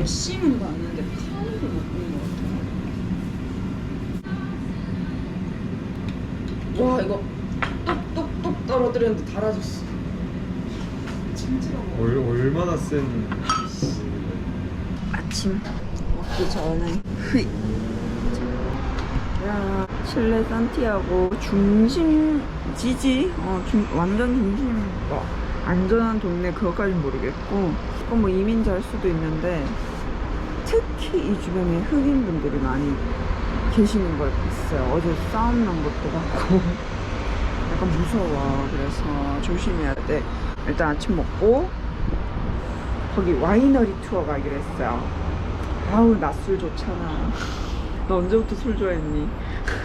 맥심은 봤는데 못본것 같아. 와 이거 똑똑똑 떨어뜨렸는데 달아졌어. 찜질하고. 얼, 얼마나 센 아침 먹기 전에 흐이. 야 칠레 산티아고 중심 지지 어 중, 완전 중심 뭐 안전한 동네 그것까진 모르겠고 뭐 이민자일 수도 있는데 특히 이 주변에 흑인분들이 많이 계시는 걸 봤어요 어제 싸움 난 것도 같고 약간 무서워 그래서 조심해야 돼 일단 아침 먹고 거기 와이너리 투어 가기로 했어요. 아우 나술 좋잖아. 너 언제부터 술 좋아했니?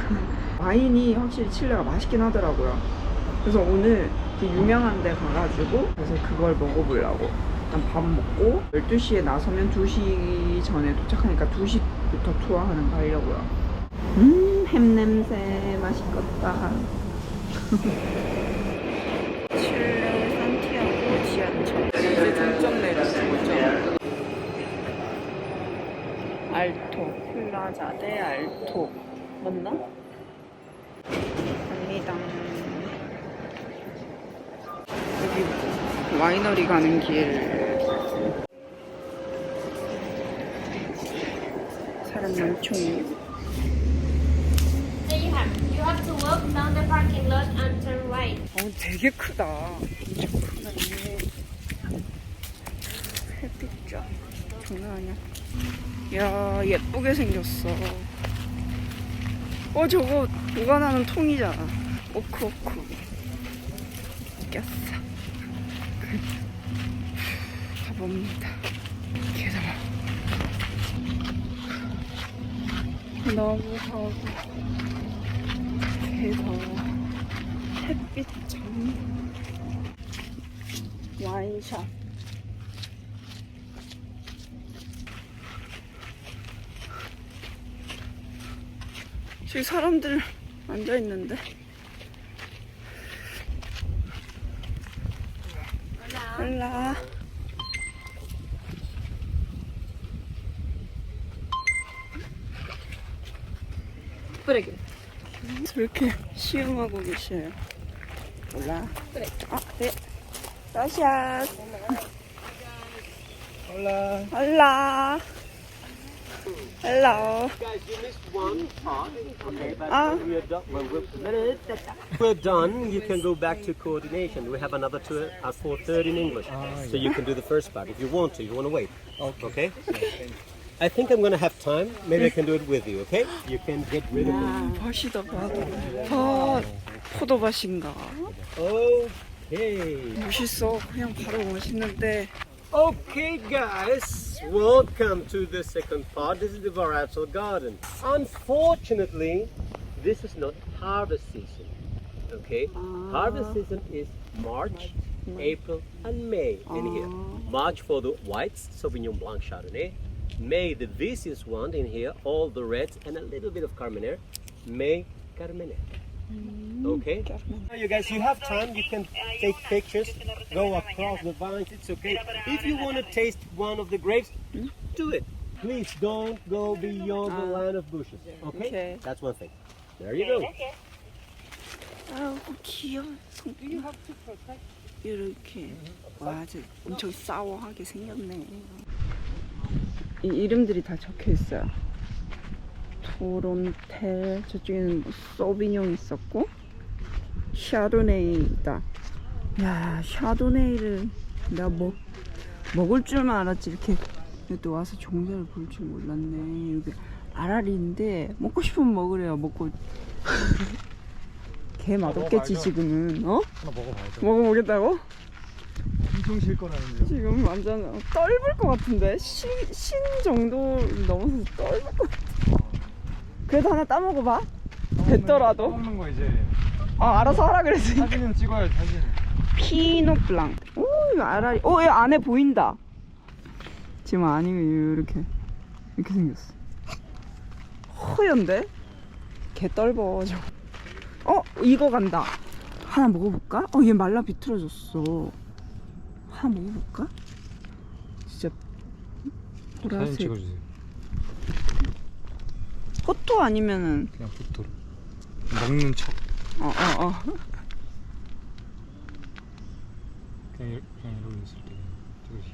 와인이 확실히 칠레가 맛있긴 하더라고요. 그래서 오늘 그 유명한 데 가가지고 그래서 그걸 먹어보려고 일단 밥 먹고 12시에 나서면 2시 전에 도착하니까 2시부터 투어하는 거 하려고요. 음, 햄 냄새 맛있겠다. 칠레 산티아고 지하철 이제 종점 내려 종점 알토 플라자 대 알토 맞나? 갑니다 여기 와이너리 가는 길 사람 많죠 So you have you have to walk down the parking lot and turn right. 어, 되게 크다. 엄청 크다. 햇빛 쫙. 장난 아니야. 야, 예쁘게 생겼어. 어, 저거 보관하는 통이잖아. 오크, 오크. 꼈어. 가봅니다. 너무 더워. 계속. 햇빛 참 와인샵 저기 사람들 앉아 있는데 올라 Por 저렇게 시음하고 계셔요 올라 아, 네 러시아 올라 올라 헬로 Guys, you missed one part. Okay, but Ah. we're, done. When we're, we're done, you can go back to coordination. We have another two at 4.30 in English. So you can do the first part if you want to. You want to wait. Okay. I think I'm going to have time. Maybe I can do it with you, okay? You can get rid of it. 밭이다 밭. 밭 포도밭인가 Okay. 멋있어 그냥 바로 멋있는데 Okay, guys, welcome to the second part. This is the Varapsal Garden. Unfortunately, this is not harvest season. Okay, harvest season is March, April, and May in here. March for the whites, Sauvignon Blanc Chardonnay. May, the vicious one in here, all the reds and a little bit of Carmener. May, Carmener. Okay. Now, you guys, you have time. You can take pictures, go across the vines. It's okay. If you want to taste one of the grapes, do it. Please don't go beyond the line of bushes. Okay. Okay. That's one thing. There you go. 아우 귀여워 손 이렇게 와 아주 엄청 싸워하게 생겼네 이 이름들이 다 적혀 있어요. 토론텔 저쪽에는 뭐 소비뇽 있었고 샤도네이다. 야 샤도네이를 내가 먹, 먹을 줄만 알았지. 이렇게 또 와서 종자를 볼 줄 몰랐네. 여기 아라리인데 먹고 싶으면 먹으래요. 먹고. 개 맛없겠지. 지금은. 어? 먹어보겠다고? 엄청 실 거라는데요? 지금 완전 떨불 것 같은데? 신, 신 정도 넘어서 떨불 것 같아. 그래도 하나 따먹어봐. 됐더라도. 먹는 거 이제. 아 알아서 하라 그랬으니까. 사진은 찍어야지 사진. 피노 블랑 오 이거 알아리 오얘 안에 보인다. 지금 아니 이렇게 이렇게 생겼어. 허연데? 개 떨버 저. 어 이거 간다. 하나 먹어볼까? 어 얘 말라 비틀어졌어 하나 먹어볼까? 진짜 사진 보라색 찍어주세요. 포토 아니면은 그냥 포토로. 먹는 척. 어어어 그냥 이- 그냥 이러고 있을 때 찍으시.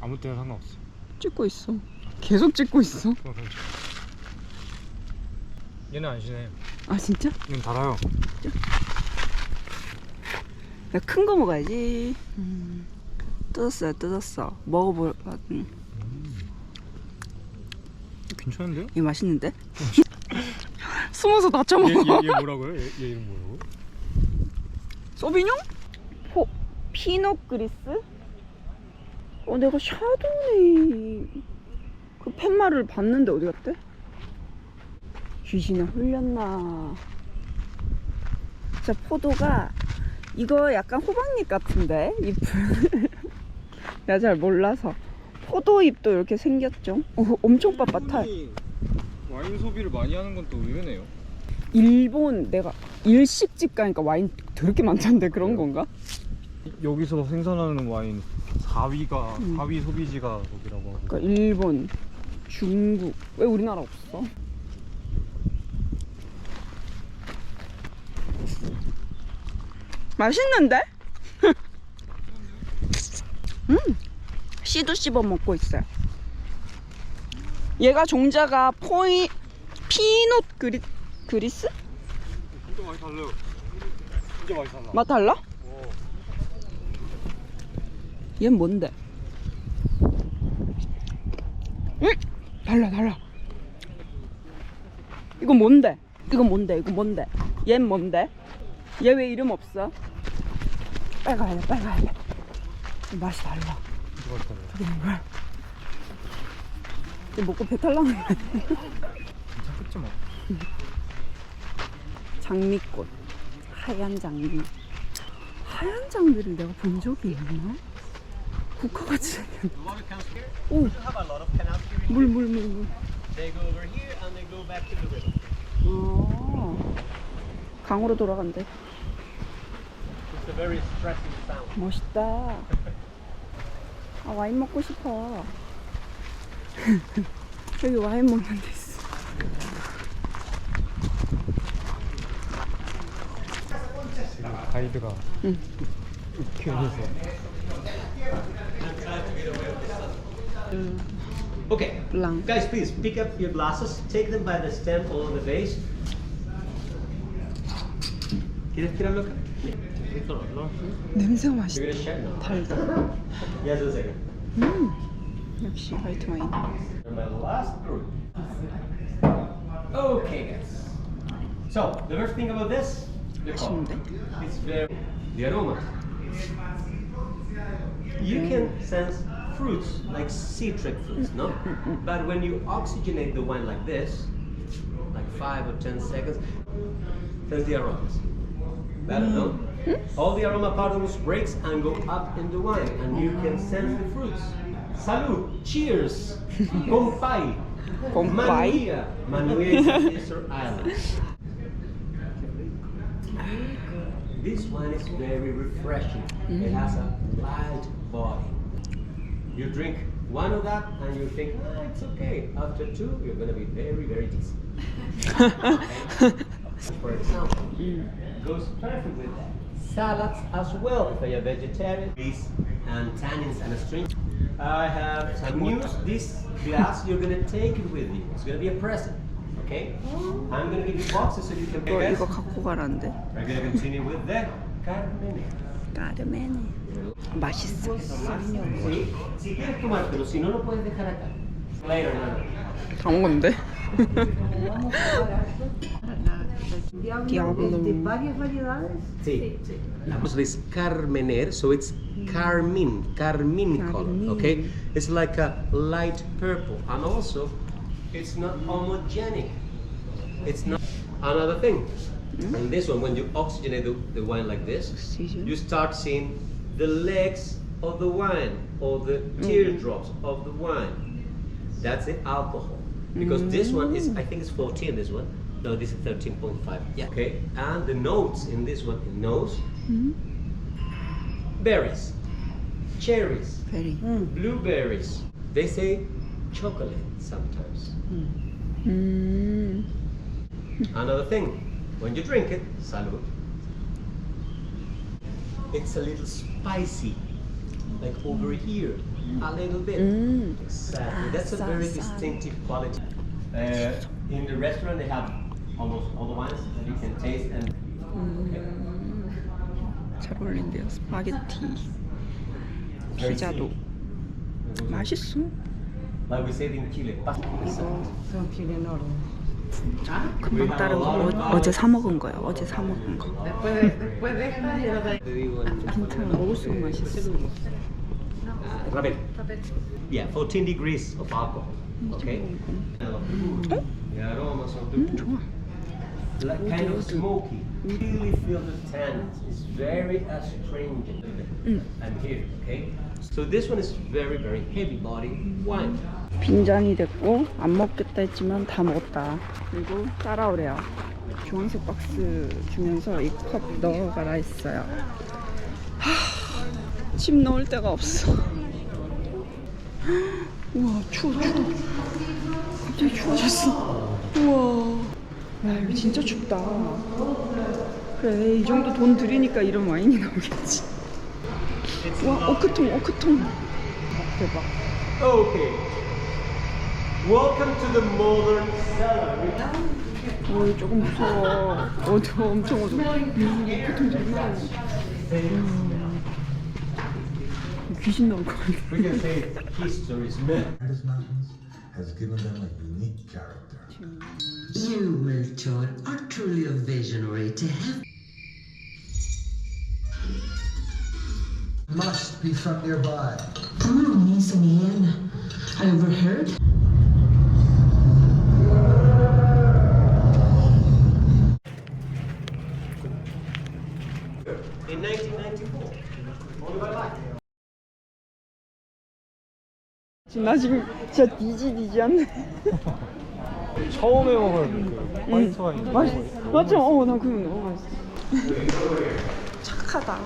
아무 때나 상관없어. 찍고 있어 계속 찍고 있어 그냥 그냥 찍어. 얘는 안 쉬네. 아 진짜? 얘는 달아요. 나큰거 먹어야지 음. 뜯었어요 뜯었어 먹어볼 음. 괜찮은데요? 이거 맛있는데? 숨어서 다 얘, 처먹어 얘, 얘 뭐라고요? 얘, 얘 이름 뭐라고? 소비뇽? 포 피노 그리스? 어 내가 샤도네 그 팻말을 봤는데 어디 갔대? 귀신에 홀렸나 진짜 포도가 이거 약간 호박잎 같은데 잎은 내가 잘 몰라서 포도잎도 이렇게 생겼죠 어, 엄청 빳빳해 와인 소비를 많이 하는 건 또 의외네요. 일본 내가 일식집 가니까 와인 더럽게 많던데 그런 건가? 여기서 생산하는 와인 4위가 음. 4위 소비지가 거기라고 하고. 그러니까 일본, 중국 왜 우리나라 없어? 맛있는데? 음, 씨도 씹어 먹고 있어요. 얘가 종자가 포이 피노 그리 그리스? 진짜 많이 달라요. 진짜 많이 달라. 맛 달라? 어. 얘 뭔데? 응? 달라 달라 이건 뭔데? 이건 뭔데? 이건 뭔데? 얜 뭔데? 얘 왜 이름 없어? 빨리 가야 돼 빨리 가야 돼 맛이 달라. 저게 뭐야? 얘 먹고 배탈 나는 거 진짜 끝지 마. 장미꽃 하얀 장미 하얀 장미를 내가 본 적이 있나? 국화같이 생겼네 오. 물 물 물 물. They go over here and they go back to the river. 아, 강으로 돌아간대. It's a very stressing sound. 멋있다. 아 와인 먹고 싶어. 여기 와인 먹는 데 있어. 가이드가 응. 괜해서 Okay, 블랑. guys, please pick up your glasses, take them by the stem or the base. ¿Quieres tirarlo acá? No. 냄새가 You're 맛있다. gonna share now. 달다. Yes, a second. 음, 역시 화이트 와인. And my last group. Okay, guys. So the first thing about this, the color. 맛있는데? It's very the aroma. You can sense fruits like citric fruits, no? But when you oxygenate the wine like this, like five or ten seconds, sense the aromas. Better, hmm. no? Hmm? All the aroma particles breaks and go up in the wine, and you can sense the fruits. Salud! Cheers! Compay! Compay? Manuia! Manuia is a Easter island. This one is very refreshing. It mm-hmm. has a light body. You drink one of that and you think, ah, it's okay. After two, you're gonna be very, very dizzy. For example, goes perfect with that. Salads as well, if you're vegetarian. These and tannins and astringents. I have some news. This glass, you're gonna take it with you. It's gonna be a present. Okay? I'm gonna give you boxes so you can 이거, pick 이거 갖고 가라는데. We're gonna continue with the Carmen. 까르메네. 맛있어. Sí, si quieres tomártelo, si no lo puedes dejar acá. Later, no, no. 다 먹었는데? Diablo, Diablo. de varias variedades. Sí. sí. La carmener, so it's carmine, carmine, carmine color, okay? It's like a light purple. And also, it's not homogenic. It's not another thing. Mm. And this one, when you oxygenate the, the wine like this, Oxygen. you start seeing the legs of the wine or the teardrops mm. of the wine. That's the alcohol. Because mm. this one is, I think it's 14, this one. No, this is 13.5. Yeah. Okay. And the notes in this one, in nose, mm mm-hmm. berries, cherries, Berry. mm. blueberries. They say chocolate sometimes. Mm. Another thing, when you drink it, salud, it's a little spicy, like over here, a little bit. Mm. Exactly. Ah, That's a very distinctive quality. Uh, in the restaurant, they have almost all the wines that you can taste and. 잘 어울린대요. 스파게티. 피자도. 맛있어. Like we said in Chile, pasta. 금방 따른 거 어, 어제 사 먹은 거예요. 어제 사 먹은 거. 괜찮아. 먹을수록 맛있어. Uh, Rabel. Yeah, 14 degrees of alcohol. Okay. 음, 좋아. Like kind of smoky. Really feel the tannins. It's very astringent. I'm here, okay? So this one is very, very heavy body wine. 빈잔이 됐고 안 먹겠다 했지만 다 먹었다. 그리고 따라오래요. 주황색 박스 주면서 이 컵 넣어가라 했어요. 하, 침 넣을 데가 없어. 우와 추워 추워. 갑자기 추워졌어. 우와. 야 이거 진짜 춥다. 그래 이 정도 돈 들이니까 이런 와인이 나오겠지. 와 오크통 오크통. 대박. Okay. Welcome to the modern cellar. 어, 조금 무서워. 어두워, 엄청 어두워. 음, 보통. 음. 귀신 나올 것 같아. We can say history is myth. Andes Mountains has given them a unique character. You, Melchior, are truly a visionary to have. Must be from nearby. Hmm, yes, Ian. I overheard. 지금 나 지금 진짜 디지디지한데. 처음에 먹은 그 화이트 와인 맛 맞죠? 어, 나 그거 너무 맛있어. 착하다.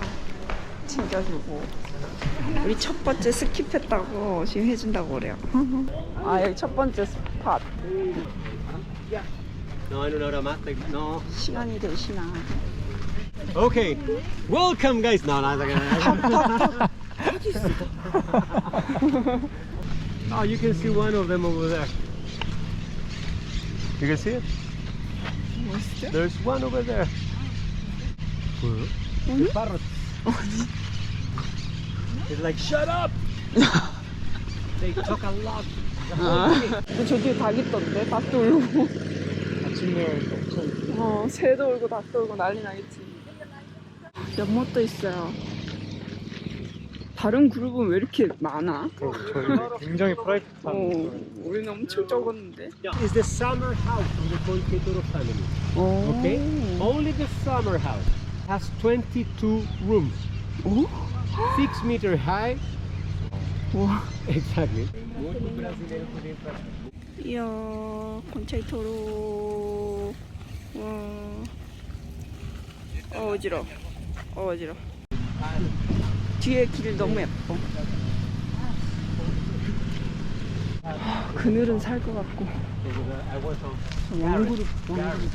챙겨주고. 우리 첫 번째 스킵했다고 지금 해준다고 그래요. 아, 여기 첫 번째 스팟. No, I don't know automatic. No. 시간이 되시나. Okay. Welcome, guys. No, no, no. Oh, you can see one of them over there. You can see it? There's one over there. The parrot. It's like, shut up! they talk a lot. 근데 저 뒤에 닭 있던데? 닭도 울고. 아침에 엄청 어, 새도 울고 닭도 울고 난리 나겠지. 연못도 있어요. 다른 그룹은 왜 이렇게 많아? 저희 굉장히 프라이빗한 어, 우리는 엄청 적었는데. It's the summer house of the Conquistador family. 어. Okay? Only the summer house has 22 rooms. 어? 6 meter high. 와. Exactly. 이야, 콘체이토로. 와. 어, 어지러. 어, 어지러. 뒤에 길 너무 예뻐. 아, 그늘은 살 것 같고. 왕그룹, 왕그룹.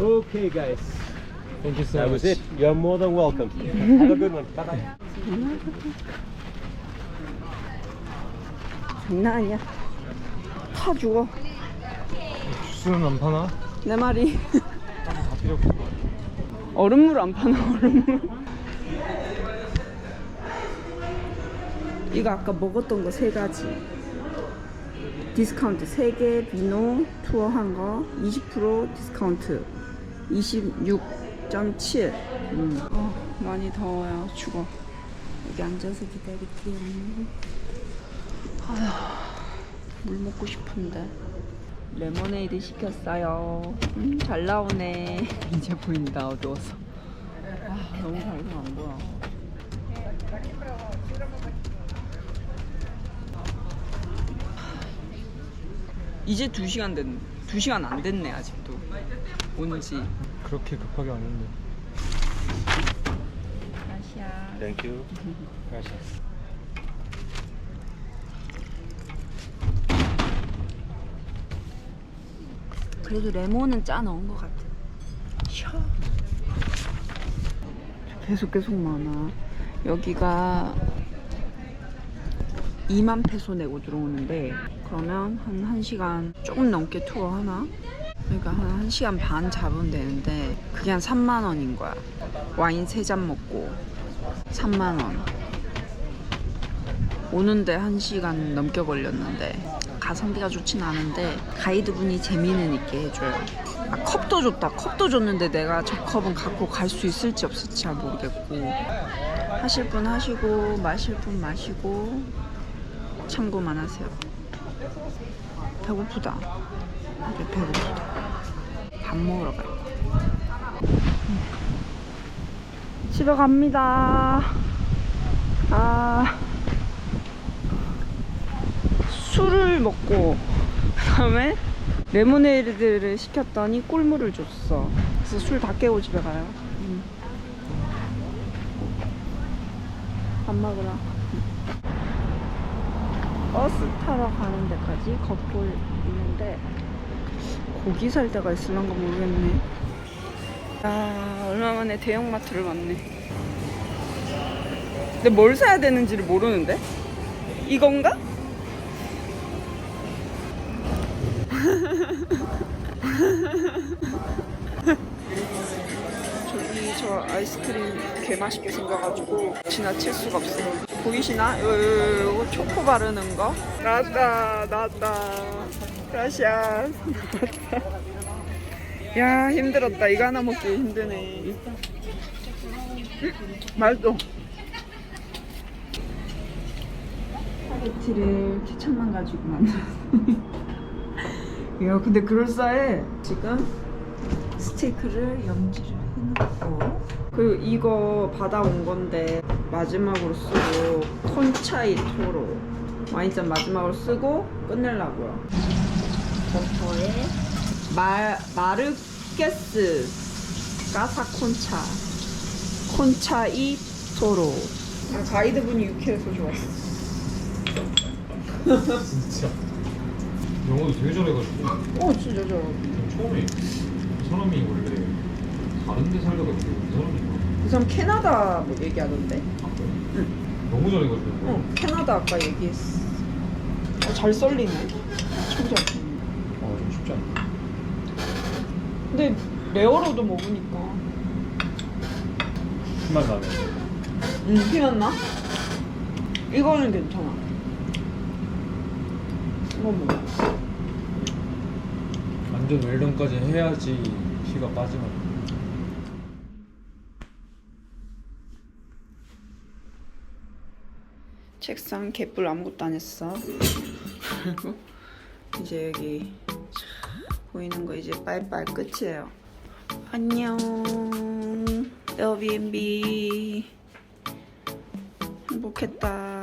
Okay, guys. Thank you so That much. was it. You're more than welcome. Have a good one. Bye bye. 장난 아니야. 타 죽어. 주스는 안 파나? 내 말이. 다 필요 없고 얼음물 안 파나 얼음물? 이거 아까 먹었던 거 세 가지. 디스카운트 3개 비노 투어 한 거 20% 디스카운트. 26.7 음. 어, 많이 더워요. 죽어. 여기 앉아서 기다릴게요. 아휴 물 먹고 싶은데 레모네이드 시켰어요. 음, 잘 나오네. 이제 보인다, 어두워서. 아, 너무 밝으면 안 보여. 이제 2시간 됐네 2시간 안 됐네 아직도 온지 그렇게 급하게 왔는데. 아시아 Thank you. Gracias. 그래도 레몬은 짜 넣은 것 같아. 계속 계속 많아. 여기가 2만 페소 내고 들어오는데 그러면 한 1시간 조금 넘게 투어 하나? 그러니까 한 1시간 반 잡으면 되는데 그게 한 3만 원인 거야. 와인 3잔 먹고 3만 원. 오는데 1시간 넘게 걸렸는데 가성비가 좋진 않은데 가이드분이 재미는 있게 해줘요. 아, 컵도 줬다. 컵도 줬는데 내가 저 컵은 갖고 갈 수 있을지 없을지 잘 모르겠고. 하실 분 하시고 마실 분 마시고 참고만 하세요. 배고프다. 이제 배고프다. 밥 먹으러 갈 거야 집에 갑니다. 아 술을 먹고 그다음에 레모네이드를 시켰더니 꿀물을 줬어. 그래서 술 다 깨고 집에 가요. 음. 밥 먹으러. 버스 타러 가는 데까지 걷고 있는데 고기 살 데가 있을런가 모르겠네. 아 얼마 만에 대형마트를 갔네. 근데 뭘 사야 되는지를 모르는데? 이건가? 개 맛있게 생겨가지고 지나칠 수가 없어요. 보이시나? 요 초코 바르는 거? 나왔다, 나왔다. 라시아. 야, 힘들었다. 이거 하나 먹기 힘드네. 음, 맛있어. 스파게티를 케찹만 가지고 만들었어. 야, 근데 그럴싸해. 지금 스테이크를 염지를 해놓고 그리고 이거 받아온 건데 마지막으로 쓰고 콘차이 토로 와인잔 마지막으로 쓰고 끝내려고요 버터에 마, 마르게스 까사 콘차 콘차이 토로 아, 가이드분이 유쾌해서 좋았어 진짜. 영어도 되게 잘해가지고. 어 진짜 잘하고 처음에 이 사람이 원래 다른 데 살다가? 그 사람 캐나다 뭐 얘기하던데 아? 너무 잘해가지고. 어 캐나다 아까 얘기했어 어, 잘 썰리네 참 잘. 어, 좀 쉽지 않아. 근데 레어로도 먹으니까 힘만 나네. 음 피났나? 이거는 괜찮아 이거 뭐 완전 웰던까지 해야지 피가 빠지면. 책상 개뿔 아무것도 안 했어. 그리고 이제 여기 보이는 거 이제 빨빨 끝이에요. 안녕. 에어비앤비 행복했다